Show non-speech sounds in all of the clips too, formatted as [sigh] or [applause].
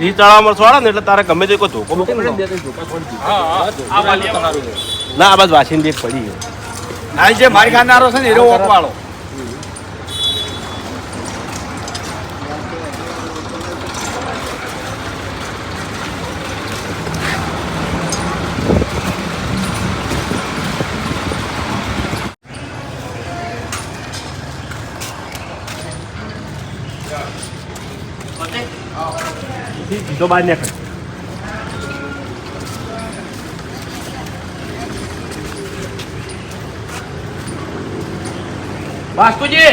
ઈ તળાવમાં સોળે ને એટલે તારે ગમે તે કોઈ ધોકો પડે ને બે ત્રણ ધોકા છોડી દીધા. હા હા આ વાલિયા ના આ બાજુ વાસીને એક પડી. આ જે મારી ખાનારો છે ને એરો ઓકવાળો સીધો બહાર નીકળ. બાસ્કુજી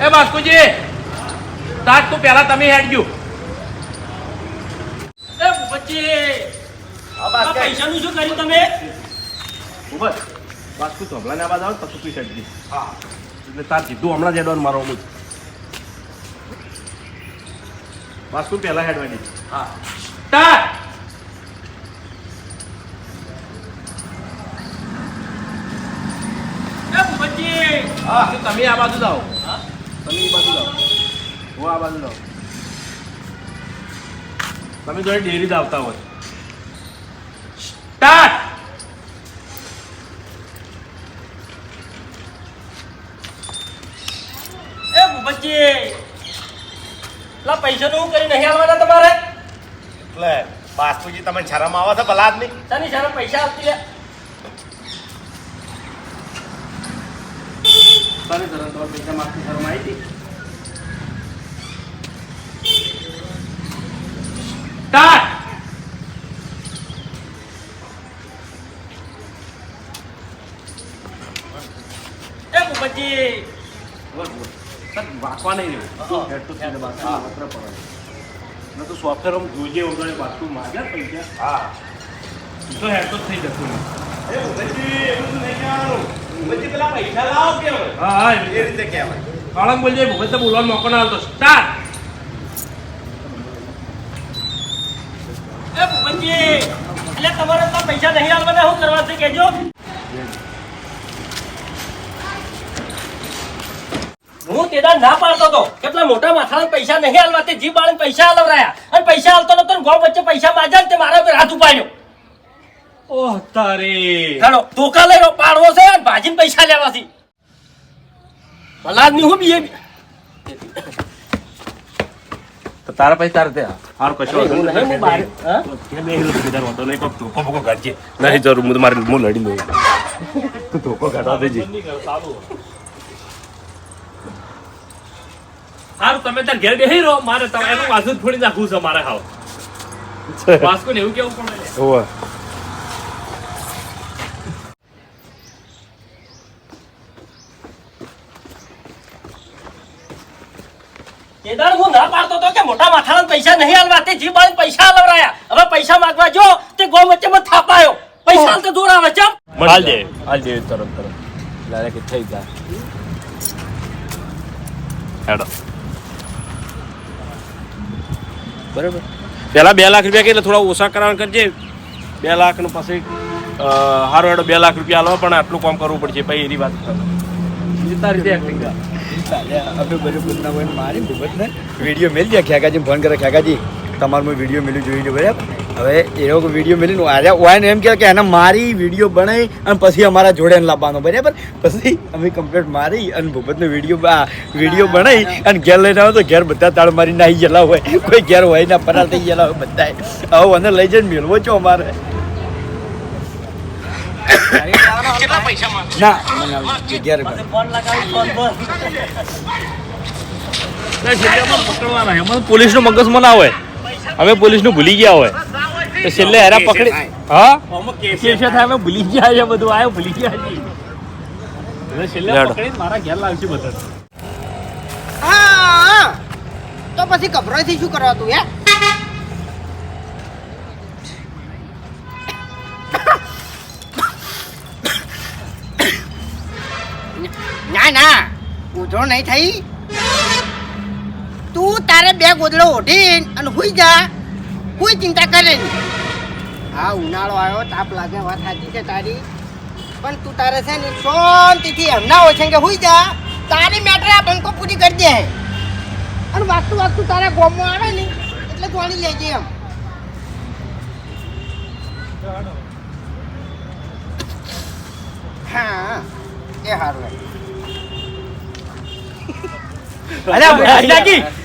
એ બાસ્કુજી તાજ તું પહેલા તમે હેડ ગયું. એ ભૂપતજી આ પૈસાનું શું કર્યું તમે? ઉભર. બાસ્કુ તો ને આવાજ આવે પછી તું હેડજી હા. એટલે તાર સીધું હમણાં જ હેડવાનું મારો અમુક બાસ્કુ પહેલા હેડવાની. હા સ્ટાર્ટ તમે આ બાજુ જાઓ તમે એ બાજુ જાઓ હું આ બાજુ જાઉં તમે જોડે ડેરી આવતા હોય. સ્ટાર્ટ એ ભૂપતજી! લા પૈસાનું શું કરી નહીં આવવાના તમારે? એટલે બાસ્તુજી તમે શરમ આવે છે ભલા આદમી? શાની શરમ પૈસા આપતી લે તને શરમ તો પૈસા માગતી શરમ આવી હતી. સ્ટાર્ટ એ વાંકવા નહીં રહ્યું. હેડ બાકી માત્ર પડે. ન તો સોફ્ટવેર આમ જોજે વગર વાતું માગે પૈસા હા. તો હેડ તો થઈ જતું એ ઉભેજી એવું નહીં કહેવાનું. પેલા પૈસા લાવો હા હા એ રીતે કહેવાય. કાળંગ બોલજે ભૂપત તો બોલવાનો મોકો ના આવતો સ્ટાર્ટ! એ ભૂપતજી એટલે તમારે તો પૈસા નહીં આવવાના શું કરવા છે? કહેજો. તેદા ના પાડતો તો. કેટલા મોટા માથાના પૈસા નહીં હાલવા તે જીભ બાળીને પૈસા હાલવરાયા. અને પૈસા હાલતો નતો ને ગોળ વચ્ચે પૈસા માજા ને તે મારા પર હાથ ઉપાડ્યો. ઓહ તારે. ચાલો ધોકા લઈ પાડવો છે અને ભાજીને પૈસા લેવા છે. ભલા ની હું બીએ તો તારા પૈસા તારે તે હારું કશો નહીં, જરૂર હું મારે હું લડી લઉં. તું ધોકો કાઢવા દેજે. હારું તમે તાર ઘેર બેહી રહો. મારે તમે એનું વાસુ ફોડી નાખવું છે મારે ખાવ વાસ્કો ને એવું કેવું પણ હોવે કેદાર હું ના પાડતો તો કે મોટા માથાના પૈસા નહીં હાલવા તે જીભ વાળીને પૈસા હાલવરાયા હવે પૈસા માંગવા જો તે ગો વચ્ચે માં થાપાયો. પૈસા તો દૂર આવે ચમ. હાલ દે હાલ દે તરત તરત. લારે કે થઈ જાય. હેડો. બરાબર. પહેલાં બે લાખ રૂપિયા કે એટલે થોડા ઓછા કરાવવાનું કરજે. બે લાખનું પછી હારો હેડો બે લાખ રૂપિયા આલો પણ આટલું કામ કરવું પડશે. પછી એની વાત તારી રીતે બરોબર મારી વીડિયો મેલી ખ્યાગાજી ફોન કરે ખ્યાગાજી તમારું મેં વીડિયો મેલ્યું જોઈ લો બરાબર? હવે એ લોકો વીડિયો મેલીને આજે ઓય એમ કહે કે એને મારી વીડિયો બનાવી અને પછી અમારા જોડે લાવવાનો. બરાબર? પછી અમે કમ્પ્લેટ મારી અને ભૂપતનો વીડિયો વીડિયો બનાવી અને ઘેર લઈને આવો તો ઘેર બધા તાળ મારી નાહી ગયેલા હોય. કોઈ ઘેર હોય ના પરાર થઈ ગયેલા હોય બધા આવો અને લઈ જઈને મેળવો છો અમારે. ના મને ઘેર પોલીસનું મગજ ના હોય. અમે પોલીસનું ભૂલી ગયા હોય. તો છેલ્લે હેરા પકડી હા? કેસ થાય અમે ભૂલી ગયા છે બધું આવ્યો ભૂલી ગયા છે. છેલ્લે પકડીને મારા ઘેર લાવશે બધા. હા તો પછી ગભરાઈથી શું કરવા તું હે? ના ના. ઉધો નહીં થઈ. તું તારે બે ગોદડો ઓઢી અને હુઈ જા કોઈ ચિંતા કરે નહીં હા ઉનાળો આવ્યો તાપ લાગે વાત સાચી છે તારી પણ તું તારે છે ને શાંતિથી એમના હોય છે કે હુઈ જા તારી મેટર આ બંકો પૂરી કરી દે અને વાગતું વાગતું તારા ગોમમાં આવે ને એટલે તોડી લેજે એમ હા એ સારું અરે બધા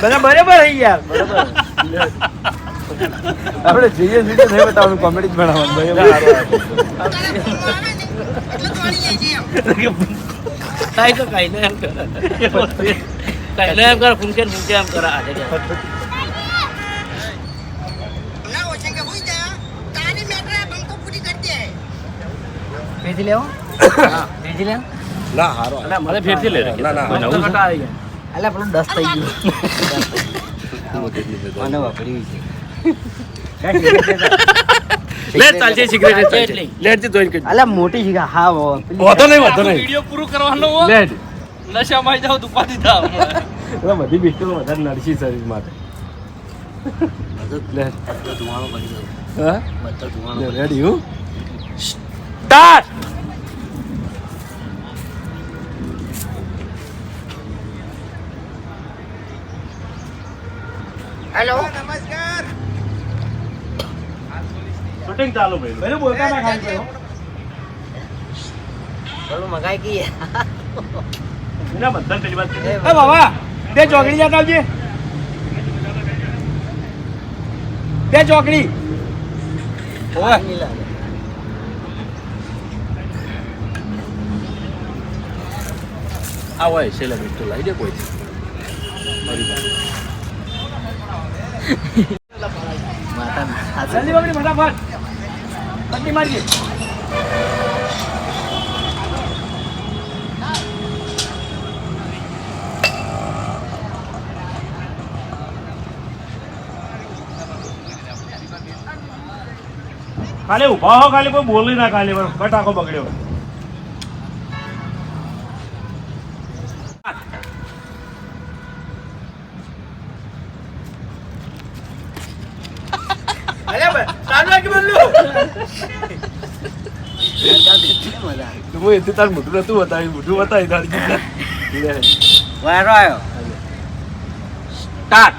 બરાબર હે યાર બરાબર. આપણે જોઈએ છીએ નહીં બતાવવાનું કોમેડી જ બનાવવાનું બરાબર એટલે તોડી લેજે એમ થાય તો કઈ ને એમ કરે. એમ કરે ફૂંકે ને ફૂંકે એમ કરે આજે ના ઓછે કે હોઈ જા તારી મેટર બંકો પૂરી કરી દે ભેજી લેવો? ભેજી લે ના હારો. એટલે મને ફેરથી લે ના ના કોઈ આવી ગયા એટલે પેલું દસ થઈ ગયું. મને વાપરી છે. [laughs] લે ચાલશે સિગરેટ ચાલશે એટલી. જોઈન કરી અલા મોટી છે હા વધો નહીં વધો નહીં. વીડિયો પૂરું કરવાનો હો. લે. નશામાં જાવ તો ઉપાધિ થાવ. એટલે બધી બિસ્ટો વધારે નડશી શરીર માટે. લે હા? લે રેડી હું. સ્ટાર્ટ હેલો શૂટિંગ ચાલુ ભાઈ પેલું બોલતા ના ખાઈ ગયો બોલું મગાઈ ગઈ. એના બધા પેલી વાત એ બાબા બે ચોકડી લેતા આવજે. બે ચોકડી. ઓય આ હોય છેલ્લે તો લાવી દે કોઈ. જલ્દી બગડી ફટાફટ પટ્ટી મારજે ખાલી ઊભા હો, ખાલી કોઈ બોલી ના ખાલી કટાકો બગડ્યો. હું એથી તાર મોઢું નતું બતાવી મોઢું બતાવી તારી જીભને. વારો આવ્યો સ્ટાર્ટ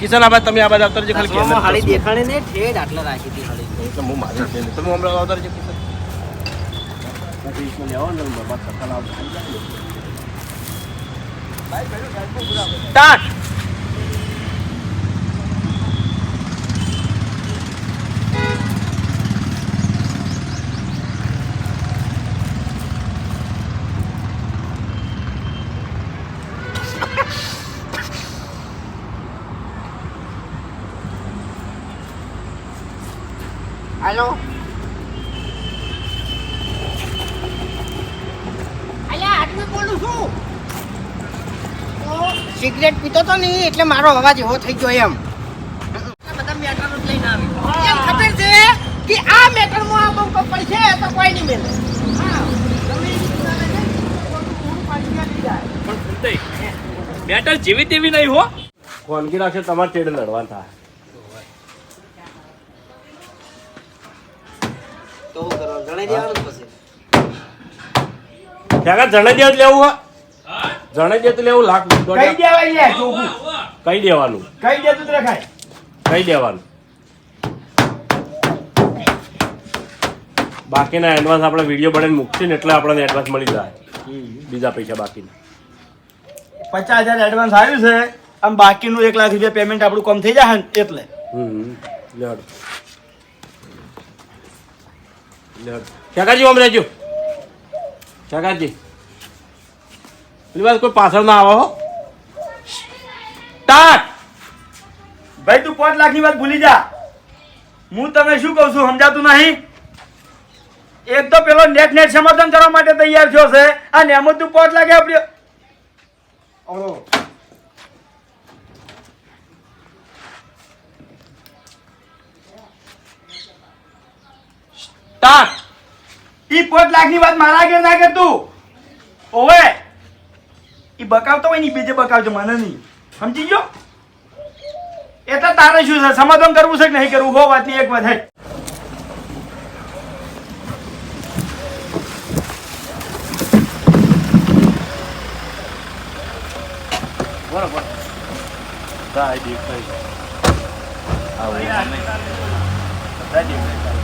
કિશન આબાદ તમે આ બાજુ આવતા ખાલી કેમેરા ને ઠેડ આટલા રાખી હતી હું મારી. તમે હમણાં આવતા રહેજો કિશન પછી ઈસને લેવો ને બાબા સકાલ આવતા સ્ટાર્ટ હેલો અલ્યા આટલું બોલું છું સિગરેટ પીતો તો નહીં એટલે મારો અવાજ એવો થઈ ગયો એમ. બધા મેટરો લઈને આવી. એમ ખબર છે કે આ મેટરમાં આ બંકો પડશે તો કોઈ નહીં મેલે. હા તમે એ રીતે ચાલે છે, થોડું થોડું પાછી આ લઈ જાય. પણ ફૂલતાઈ, બેટર જેવી તેવી નહીં હો. ખોનગી રાખશે તમારે તેડે લડવાનું થાય તો શું જણાઈ દેવાનું પછી. ત્યાં જણાઈ જ લેવું હા. જણાઈ દે તો લેવું લાખ કઈ દોઢ દેવાય લે કઈ દેવાનું? કઈ દેતું જ રખાય. કઈ દેવાનું? બાકીના એડવાન્સ આપણે વીડિયો બનાવીને મૂકશે ને એટલે આપણને એડવાન્સ મળી જાય. બીજા પૈસા બાકીના. પચાસ હજાર એડવાન્સ આવ્યું છે આમ બાકીનું એક લાખ રૂપિયા પેમેન્ટ આપણું કમ થઈ જાય ને એટલે. હમ. લેડ. લેડ. કાકાજી ઓમ રહેજો. કાકાજી પેલી વાત કોઈ પાછળ ના આવો હો સ્ટાર્ટ ભાઈ તું પાંચ લાખની વાત ભૂલી જા હું તમે શું કહું છું સમજાતું નહીં એક તો પેલો નેટ નેટ સમાધાન કરવા માટે તૈયાર થયો છે અને એમાં તું પાંચ લાખ આપ્યો ઓહો. સ્ટાર્ટ ઈ પોત લાખની વાત મારા આગળ ના કે તું. ઓવે. ઈ બકાવતો હોય ને બીજે બકાવજો મને નહીં. સમજી ગયો? એ તો તારે શું છે? સમાધાન કરવું છે કે નહીં કરવું? હો વાતની એક વાત હે. બરોબર. સાહેબ સાહેબ આવો સાહેબ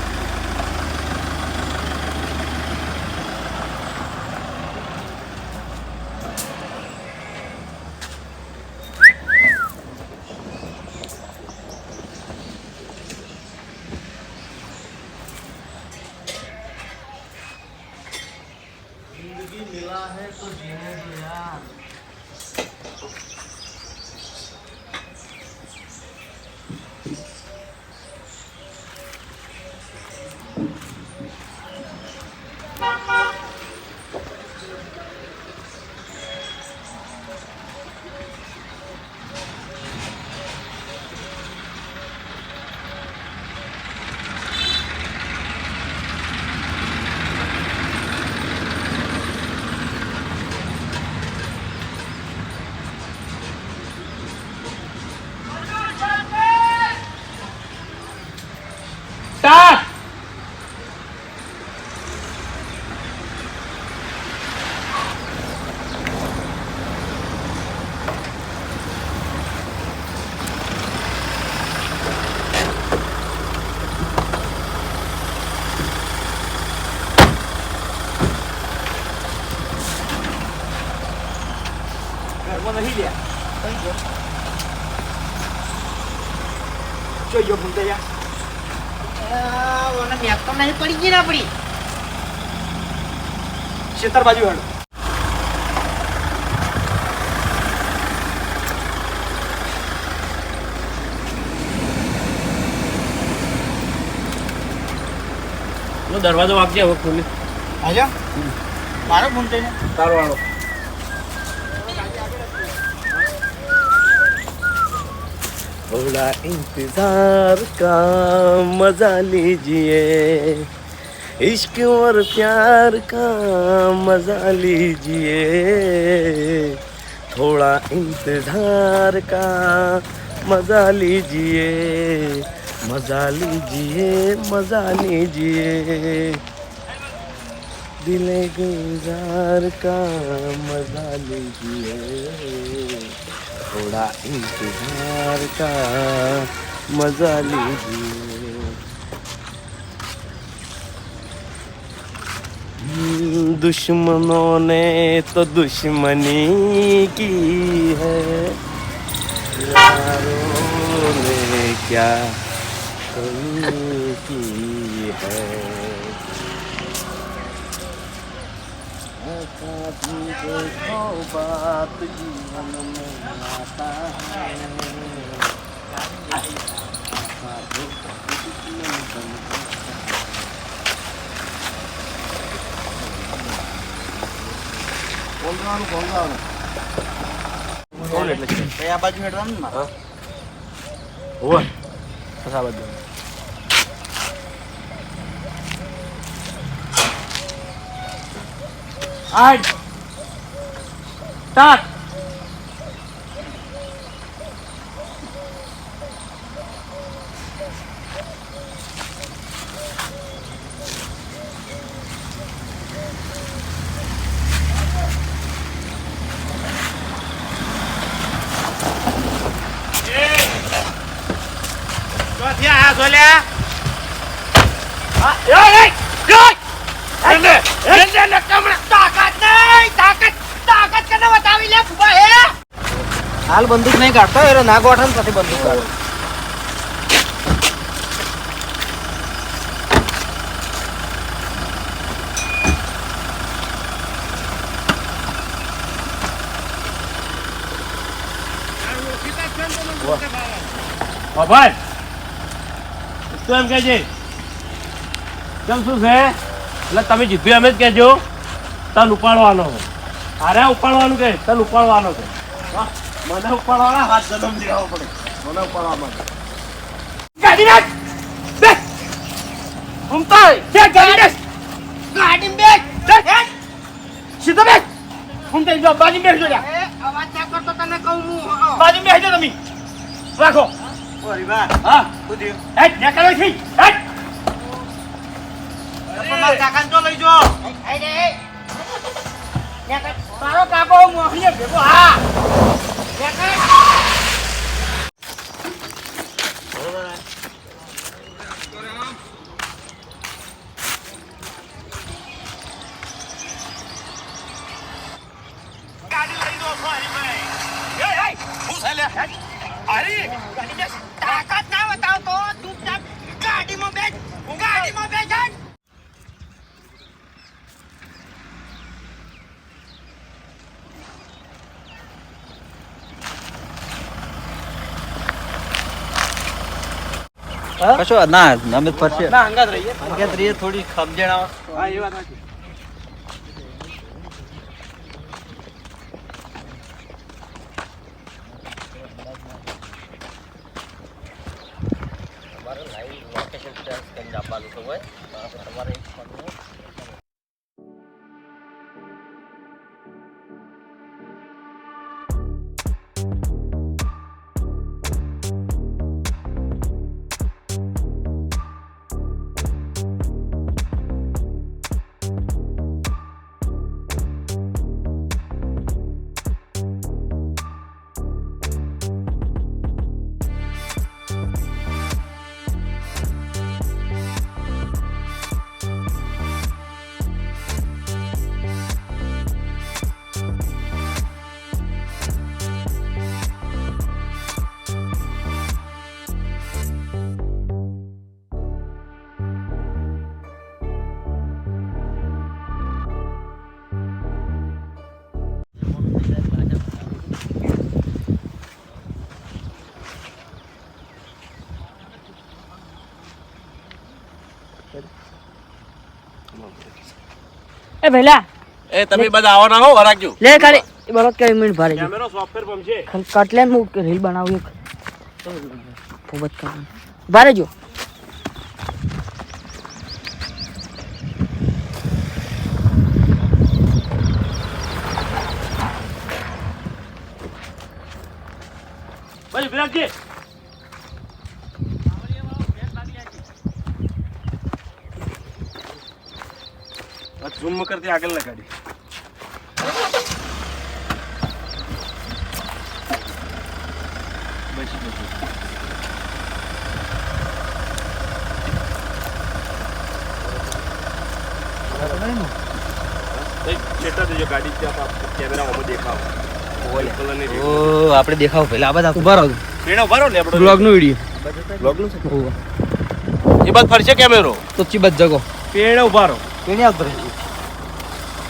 પાડી નાખે સ્ટાર્ટ ઘરમાં નહીં ગયો જોઈ ગયો ભૂલતે યાર ઓને મેપ તો નહીં પડી ગઈ ને આપણી શેતર બાજુ હેડો લો દરવાજો વાગજે હવે ખોલી આજો મારો ફોન થઈને તારો વાળો थोड़ा इंतज़ार का मज़ा लीजिए। इश्क और प्यार का मज़ा लीजिए। थोड़ा इंतज़ार का मज़ा लीजिए। मज़ा लीजिए मज़ा लीजिए। दिल गुजार का मज़ा लीजिए। थोड़ा इंतजार का मजा लीजिए हम्म, दुश्मनों ने तो दुश्मनी की है यारों ने क्या कमी की है ऐसा भी देखो बात जीवन में કોલરાનું કોલરાનું કોણ એટલે છે આ બાજુ હેડવાનું ને હોય પછી આ બાજુ આઠ, સાત બંદૂક કાઢતો એટલે ના ગોઠણ પછી બંદૂક કાઢો બાભાઈ તું એમ કહેજે કેમ શું છે? એટલે તમે જીત્યું એમ જ કહેજો તન ઉપાડવાનો અરે ઉપાડવાનું કે તન ઉપાડવાનો વાહ, મને ઉપાડવાના હાથ જન્મ દેવા પડે. મને ઉપાડવા માટે. ગાડી નાખ બે ઘૂમતા જે ગાડી બેસ! ગાડી હેડ. સીધો બેસ! ઘૂમતા જો બાજી બેસજો એ, અવાજ ના કરતો તને કહું હું. બાજી બેસજો તમે. રાખો. ઓરી વાત. હા. હેડ નીકળો છે હેડ. મારા કાકાને તો લઈ જો. આઈ રે. તારો કાકો મોહનીએ ભેગો હા. નેકળ. તાકાત ના બતાવતો ચૂપચાપ ગાડીમાં બેસ ગાડીમાં બેસ હેડ. કશો? ના અમે ફરશે. ના અંગાત રહીએ. અંગત રહીએ થોડી સમજણ આવે હા એ વાત એ ભેલા. એ તમે બધા આવવાના હો રાખજો લે ખાલી બરોબર કે મિનિટ ભારે કેમેરો સોફ્ટવેર પમ છે કટલે હું રીલ બનાવું એક. ખૂબ જ કરવાનું ભારે જો. કરતી આગળ લગાડી. કલરની ઓ આપણે દેખાવ પહેલા. આ બધા ઊભા રહો. પેડા ને આપણે બ્લોગ નો વીડિયો બ્લોગનું છે? એ બાદ ફરશે કેમેરો? તો ચીબત જગો. પેડા ઊભા રહો. કેની આવતો રહે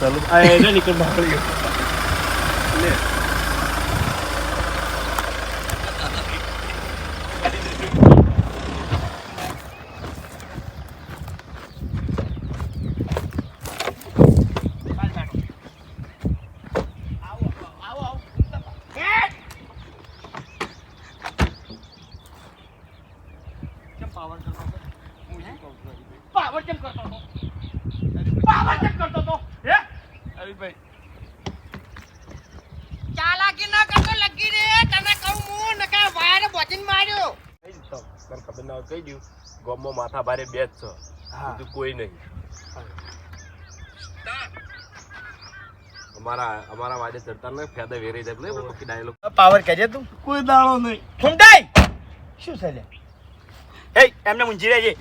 ચાલો આ એને નીકળ બહાર ગયો લે પાવર કેમ કરતો હતો પાવર કેમ કરતો હતો હે અરવિંદભાઈ ચાલાકી ના કરતો લગી રે તને કહું હું નકા વાયર બોચીને માર્યો કઈ દીધો તને ખબર ના હોય કહી દઉં ગામમાં માથા ભારે બે જ છે બીજું કોઈ નહીં. અમારા અમારા વાજે ચડતા ને ફેદા વેરી જાય બોલે બાકી ડાયલોગ પાવર કહેજે તું? કોઈ દાડો નહીં. ફૂમતાઈ શું છે લે? એ એમને મૂંઝી રહેજે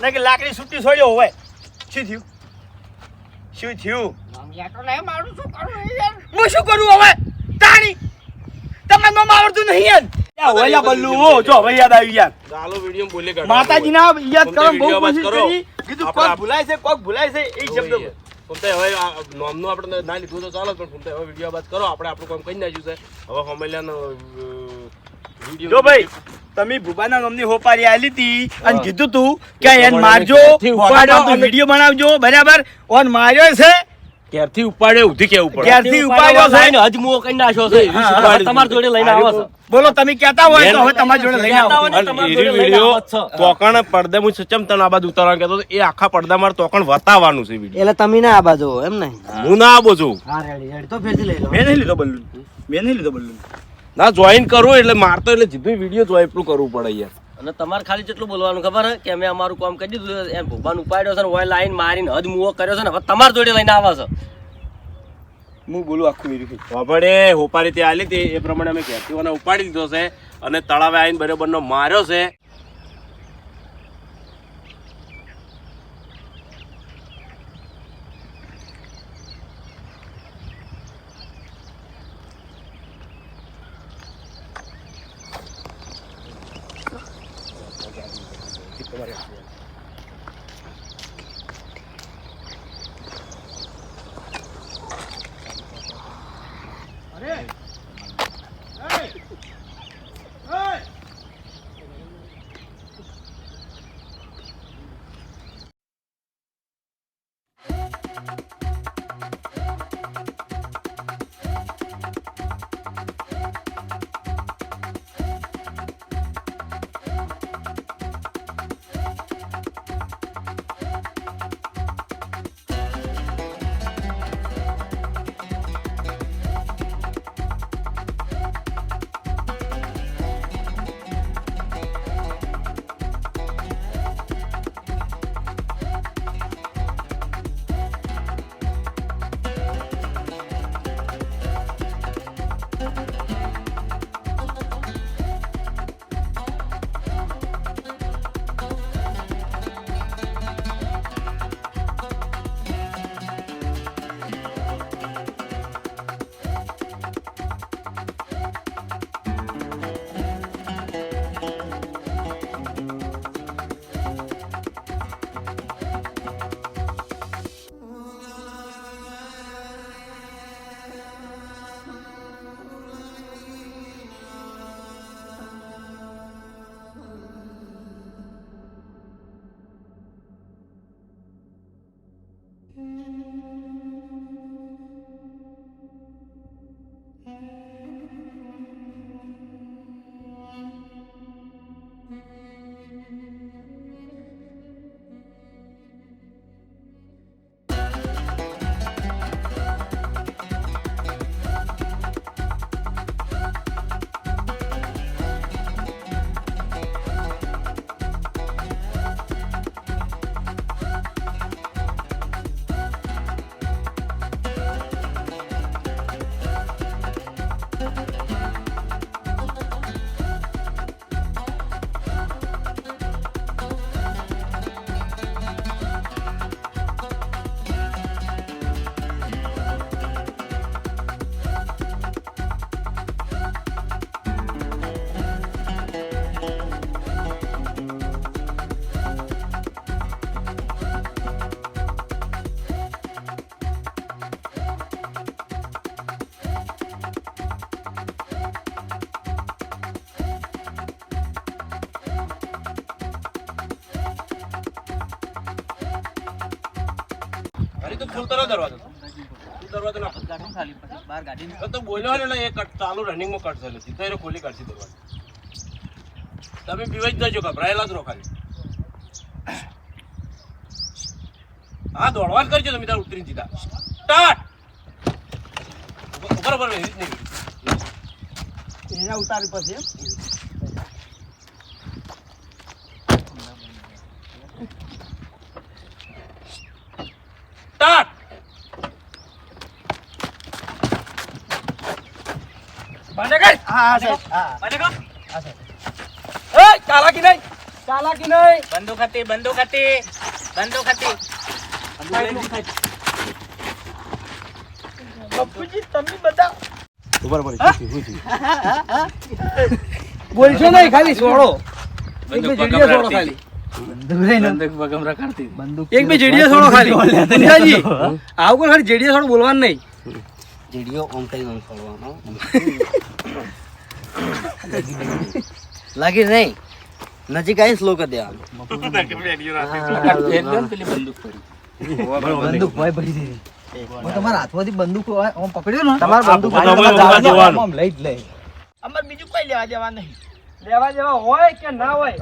ના કે લાકડી છૂટી છોડ્યો હોય. શું થયું? શું થયું? યા તો નહીં મારું શું કરું યાર હું શું કરું હવે? તાણી! તમને નોમ આવડતું નહીં યાર ઓલા બલ્લુ હો જો હવે યાદ આવી યાર ચાલો વીડિયો બોલે માતાજી ના યાદ કરવા બહુ કોશિશ કરી. કરો. કીધું કોક ભૂલાય છે કોક ભૂલાય છે એ શબ્દ ફૂમતે હવે નોમનું આપણે ના લીધું તો ચાલો પણ ફૂમતે હવે વીડિયો બાદ કરો આપણે આપણું કામ કરી નાખ્યું છે. હવે ફમેલિયાનો વીડિયો જો ભાઈ તમે ભૂબાના ગમની હોપારી આલી હતી અને કીધું તું કે એન મારજો વીડિયો બનાવજો બરાબર? ઓન માર્યો છે ક્યારથી ઉપાડે ઉધી કેવું પડે ક્યારથી ઉપાડ્યો છે ને હજ મુઓ કરી નાખ્યો છે તમારી જોડે લઈને આવો છો. બોલો તમે કહેતા હોય તો હવે તમારી જોડે લઈને આવો. એરી વીડિયો. તોકણ પડદે હું સચમ તને આ બાજુ ઉતારવાનું કહેતો એ આખા પડદા મારે તોકણ વતાવવાનું છે વીડિયો એટલે તમે ના આ બાજુ એમ ને હું. ના આ છું હા રેડી રેડી. તો ફેરથી લઈ લો. મેં નહીં લીધો બલ્લુ. મેં નહીં લીધો બલ્લુ. ના જોઈન કરું એટલે મારતો એટલે જીધું વીડિયો જોઈ એટલું કરવું પડે યાર. અને તમારે ખાલી જેટલું બોલવાનું ખબર હે કે અમે અમારું કામ કરી દીધું છે, એમ ભગવાન ઉપાડ્યો છે ને હોય લાઈન મારીને હદ મુઓ કર્યો છે ને હવે તમારી જોડે લઈને આવો છો. હું બોલું આખું એરી વાપડે હોપારી ત્યાં આલી હતી એ પ્રમાણે અમે ઘેરથી ઉપાડી દીધો છે અને તળાવે આવીને બરોબરનો માર્યો છે. હરી દરવાજો. દરવાજો ના કાઢું ખાલી પછી બહાર ગાડી તો તો બોલ્યો ને એ કટ ચાલુ રનિંગમાં કટ થયેલો તો એને ખોલી કાઢશે દરવાજો. તમે પીવાઈ જ જજો ગભરાયેલા જ રહો ખાલી. હા દોડવા જ કરજો તમે તાર ઉતરી દીધા સ્ટાર્ટ બરોબર એવી જ નહીં. એના ઉતારી પછી સ્ટાર્ટ બંધ કર હા સાહેબ હા બંધ એ ચાલાકી નહીં. ચાલાકી નહીં. બંદૂક હતી બંદૂક હતી બંદૂક હતી. બાપુજી તમે બધા બોલશો નહીં ખાલી છોડો. બંદૂક એક બે જેડીએ છોડો ખાલી. આવું કોઈ ખાલી જેડીએ છોડો બોલવાનું નહીં. જીડીઓ ઓમ કઈ ઓમ લાગી નહીં. નજીક આવીને સ્લો કરી દેવાનું બંદૂક બંદૂક ભાઈ ભરી દીધી. તમારા હાથમાંથી બંદૂક હોય, પકડ્યો ને? તમારે બંદૂક લઈ જ લે. અમારે બીજું કઈ લેવા દેવા નહીં. લેવા દેવા હોય કે ના હોય?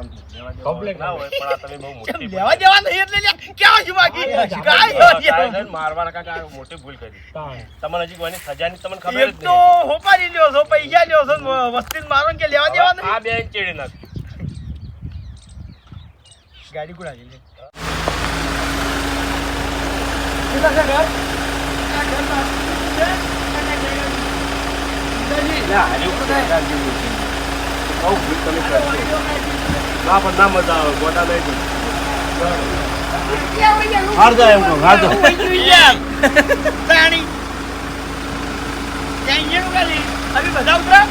Complaint ના હોય, પણ આ તમે બહુ મોટી લેવા દેવા નહીં એટલે લે ક્યાં છું બાકી. લેવા દેવા. સાહેબ, મારવાના મોટી ભૂલ કરી. તમને હજી કોઈની સજાની તમને ખબર જ નહીં તો હોપારી લ્યો છો પૈસા લ્યો છો વસ્તી મારો કે લેવા દેવા નહીં આ બેન ચેડી નાખ. ગાડી કુડા છે. ના પણ ના મજા આવે ગોટા નહીં હાર જાય એમ કહું હાર જાય તાણી. ત્યાં અહીંયા ખાલી? હવે બધા ઉતરા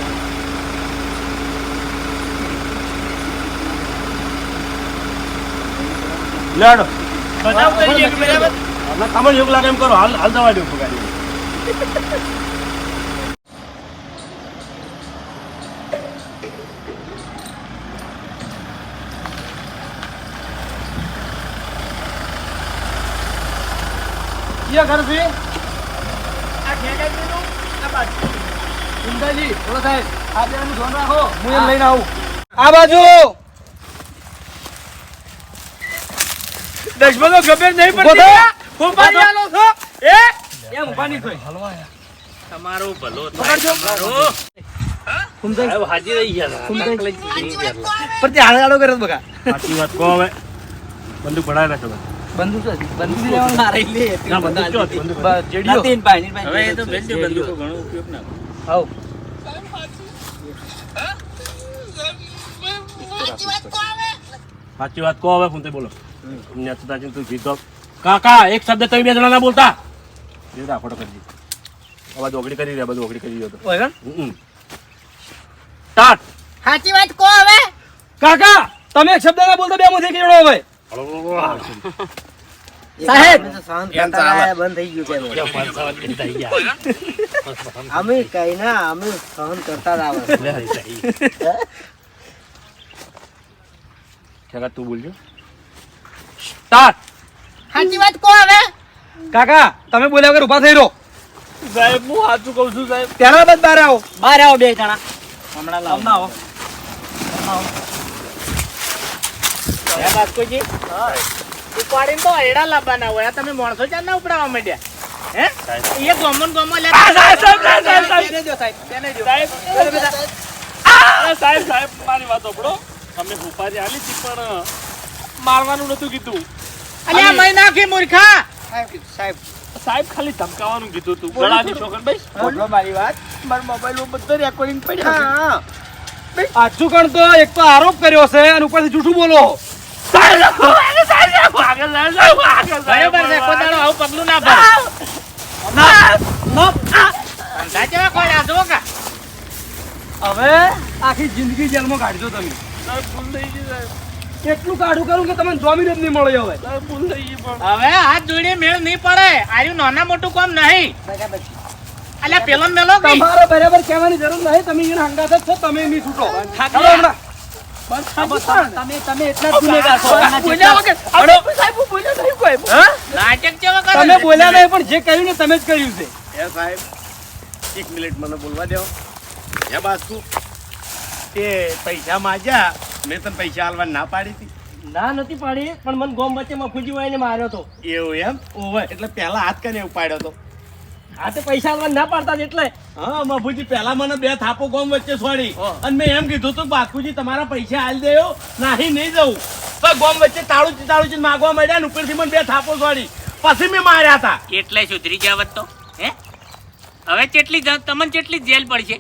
લેડો. બધા ઉતરી ગયા બરાબર. તમને તમને લાગે એમ કરો હાલ હાલ દવા દઉં ગાડી ક્યાં ઘર છે આ ખેગાજીનું આ બાજુ. ચિંતાજી બોલો સાહેબ આ બેનું ધ્યાન રાખો. હું એમ લઈને આવું. આ બાજુ! દશમનો ખબર નહીં પડતી. થા. હોપારી આલો છો એ? એમ નહીં કોઈ તમારો ભલો સાહેબ હાજી રહી ગયા પણ તે હાડો કરે છે બકા. સાચી વાત કહો હવે. બંદૂક પડાવી નાખો તમે. બંદૂક છે બંદૂક લેવાનું રહી લે ના બંદૂક હતી? બંદૂક નથી ભાઈ ભાઈ હવે એ તો બેન બંદૂકો ઘણો ઉપયોગ ના આવ. સાચી વાત કહો હવે ફોન બોલો. તું જીતો. કાકા એક શબ્દ તમે બે જણા ના બોલતા રાખોટો કરી દીધો. અવાજ ઓગળી કરી રહ્યા બધું ઓગળી કરી રહ્યો ઓય સ્ટાર્ટ. સાચી વાત કહો હવે. કાકા તમે એક શબ્દ ના બોલતા બે મુથી કેવડો હવે. સાહેબ! બંધ થઈ ગયું કે અમે કઈ ના અમે સહન કરતા જ તું બોલજો. સ્ટાર્ટ! સાચી વાત કહો હવે. કાકા તમે બોલ્યા વગર ઊભા થઈ રહો. સાહેબ હું સાચું કહું છું સાહેબ. ત્યાં બાદ બહાર આવો. બહાર આવો બે જણા. હમણાં હમણાં આવો. ઉપાડીને તો એડા લાવવાના હોય તમે માણસો ચાર ના ઉપડાવવા માંડ્યા? હે? એ ગોમન ગોમો લે. આ સાહેબ સાહેબ મારી વાત સાંભળો. અમે ઉપાધિ આલી હતી પણ મારવાનું નતું કીધું. અલ્યા મય નાખી મૂર્ખા. સાહેબ સાહેબ. ખાલી ધમકાવાનું કીધું તું. ગળાની છોકર ભાઈ બોલો મારી વાત. મારા મોબાઈલ બધો રેકોર્ડિંગ પડ્યો હા. આજુ કણ તો એક તો આરોપ કર્યો છે અને ઉપરથી જૂઠું બોલો. બરોબર છે કોઈ દાડો આવું પગલું ના ભરે. હવે આખી જિંદગી જેલમાં કાઢજો તમે. સાહેબ ભૂલ થઈ ગઈ સાહેબ એટલું કાઢું કરું કે તમને જોમીન જ નહીં મળે હવે. સાહેબ ભૂલ થઈ ગઈ પણ હવે હાથ જોડે મેળ નહીં પડે. આર્યું નાના મોટું કામ નહીં. અલ્યા પેલો મેલો તમારે બરાબર કહેવાની જરૂર નહીં. તમે એને હંગાત જ છો તમે એમની છૂટો. હમણાં. પણ ને એ એક મિનિટ મને બોલવા દો હે બાસ્તુ તે પૈસા માંગ્યા મેં તને પૈસા હાલવા ના પાડી હતી ના નથી પાડી, પણ મને ગોમ વચ્ચે મફુજી વાઈને માર્યો તો એવું એમ? એટલે પહેલા હાથ કરીને ઉપાડ્યો તો. આ તો પૈસા આલવા ના પાડતા એટલે. હા મફુજી પહેલા મને બે થાપો ગોમ વચ્ચે છોડી અને મેં એમ કીધું તું બાપુજી તમારા પૈસા હાલ દેયો નાહી નહીં જવું. તો ગોમ વચ્ચે તાળું તાળું માગવા માંડ્યા ને ઉપરથી મને બે થાપો છોડી પછી મેં માર્યા હતા. એટલે સુધરી જાવત તો હે? હવે કેટલી તમને કેટલી જેલ પડશે?